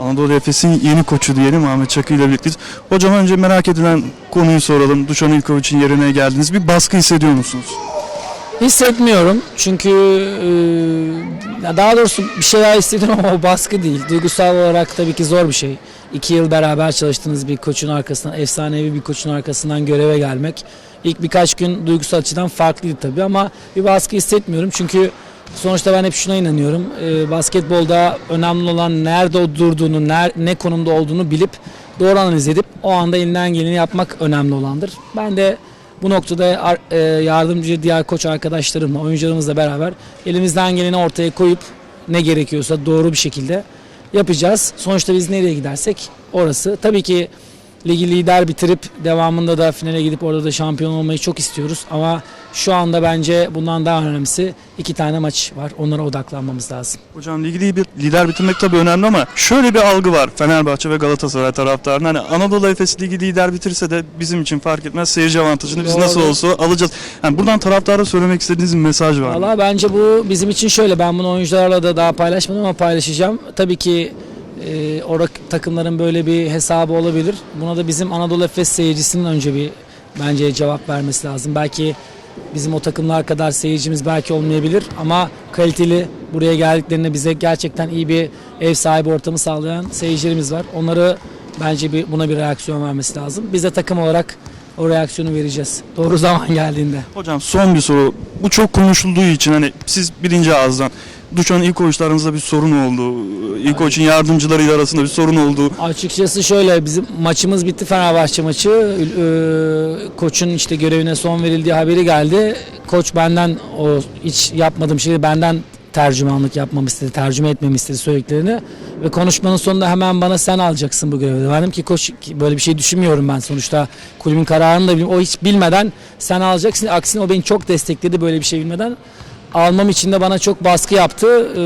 Anadolu Efes'in yeni koçu diyelim Ahmet Çakı ile birlikteyiz. Hocam önce merak edilen konuyu soralım. Dušan İlkoviç'in yerine geldiniz. Bir baskı hissediyor musunuz? Hissetmiyorum çünkü e, daha doğrusu bir şeyler hissediyorum ama o baskı değil. Duygusal olarak tabii ki zor bir şey. İki yıl beraber çalıştığınız bir koçun arkasından, efsanevi bir koçun arkasından göreve gelmek. İlk birkaç gün duygusal açıdan farklıydı tabii ama bir baskı hissetmiyorum çünkü sonuçta ben hep şuna inanıyorum. E, basketbolda önemli olan nerede durduğunu, ner- ne konumda olduğunu bilip doğru analiz edip o anda elinden geleni yapmak önemli olandır. Ben de bu noktada e, yardımcı diğer koç arkadaşlarımla, oyuncularımızla beraber elimizden geleni ortaya koyup ne gerekiyorsa doğru bir şekilde yapacağız. Sonuçta biz nereye gidersek orası. Tabii ki ligi lider bitirip devamında da finale gidip orada da şampiyon olmayı çok istiyoruz. Ama şu anda bence bundan daha önemlisi iki tane maç var. Onlara odaklanmamız lazım. Hocam ligi lider, bitirmek tabii önemli ama şöyle bir algı var Fenerbahçe ve Galatasaray taraftarının. Hani Anadolu Efes ligi lider bitirse de bizim için fark etmez. Seyirci avantajını biz Doğru. nasıl olsa alacağız. Yani buradan taraftara söylemek istediğiniz bir mesaj var? Valla bence bu bizim için şöyle ben bunu oyuncularla da daha paylaşmadım ama paylaşacağım. Tabii ki e, orak takımların böyle bir hesabı olabilir. Buna da bizim Anadolu Efes seyircisinin önce bir bence cevap vermesi lazım. Belki bizim o takımlar kadar seyircimiz belki olmayabilir ama kaliteli buraya geldiklerinde bize gerçekten iyi bir ev sahibi ortamı sağlayan seyircilerimiz var. Onları bence bir, buna bir reaksiyon vermesi lazım. Biz de takım olarak o reaksiyonu vereceğiz. Doğru zaman geldiğinde. Hocam son bir soru. Bu çok konuşulduğu için hani siz birinci ağızdan Dušan İlkoviç'le aranızda bir sorun oldu. İlkoviç'in yardımcılarıyla arasında bir sorun oldu. Açıkçası şöyle bizim maçımız bitti Fenerbahçe maçı. Ee, koçun işte görevine son verildiği haberi geldi. Koç benden o hiç yapmadığım şeyi benden tercümanlık yapmamı istedi, tercüme etmemi istedi söylediklerini. Ve konuşmanın sonunda hemen bana sen alacaksın bu görevi. dedim ki koç böyle bir şey düşünmüyorum ben sonuçta kulübün kararını da bilmiyorum. O hiç bilmeden sen alacaksın. Aksine o beni çok destekledi böyle bir şey bilmeden. Almam için de bana çok baskı yaptı. Ee,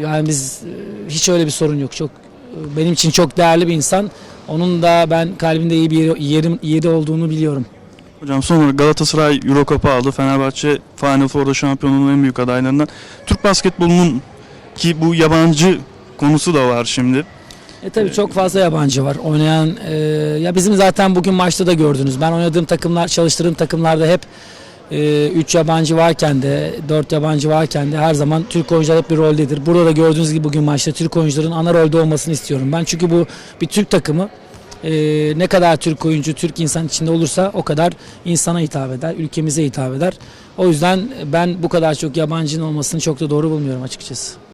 yani biz e, hiç öyle bir sorun yok. Çok e, benim için çok değerli bir insan. Onun da ben kalbimde iyi bir yeri, yerim, yeri olduğunu biliyorum. Hocam son olarak Galatasaray Euro Cup'ı aldı. Fenerbahçe Final Four'da şampiyonluğun en büyük adaylarından. Türk basketbolunun ki bu yabancı konusu da var şimdi. E tabii çok fazla yabancı var. Oynayan e, ya bizim zaten bugün maçta da gördünüz. Ben oynadığım takımlar, çalıştığım takımlarda hep 3 yabancı varken de 4 yabancı varken de her zaman Türk oyuncular hep bir roldedir. Burada da gördüğünüz gibi bugün maçta Türk oyuncuların ana rolde olmasını istiyorum. Ben çünkü bu bir Türk takımı. E, ne kadar Türk oyuncu, Türk insan içinde olursa o kadar insana hitap eder, ülkemize hitap eder. O yüzden ben bu kadar çok yabancının olmasını çok da doğru bulmuyorum açıkçası.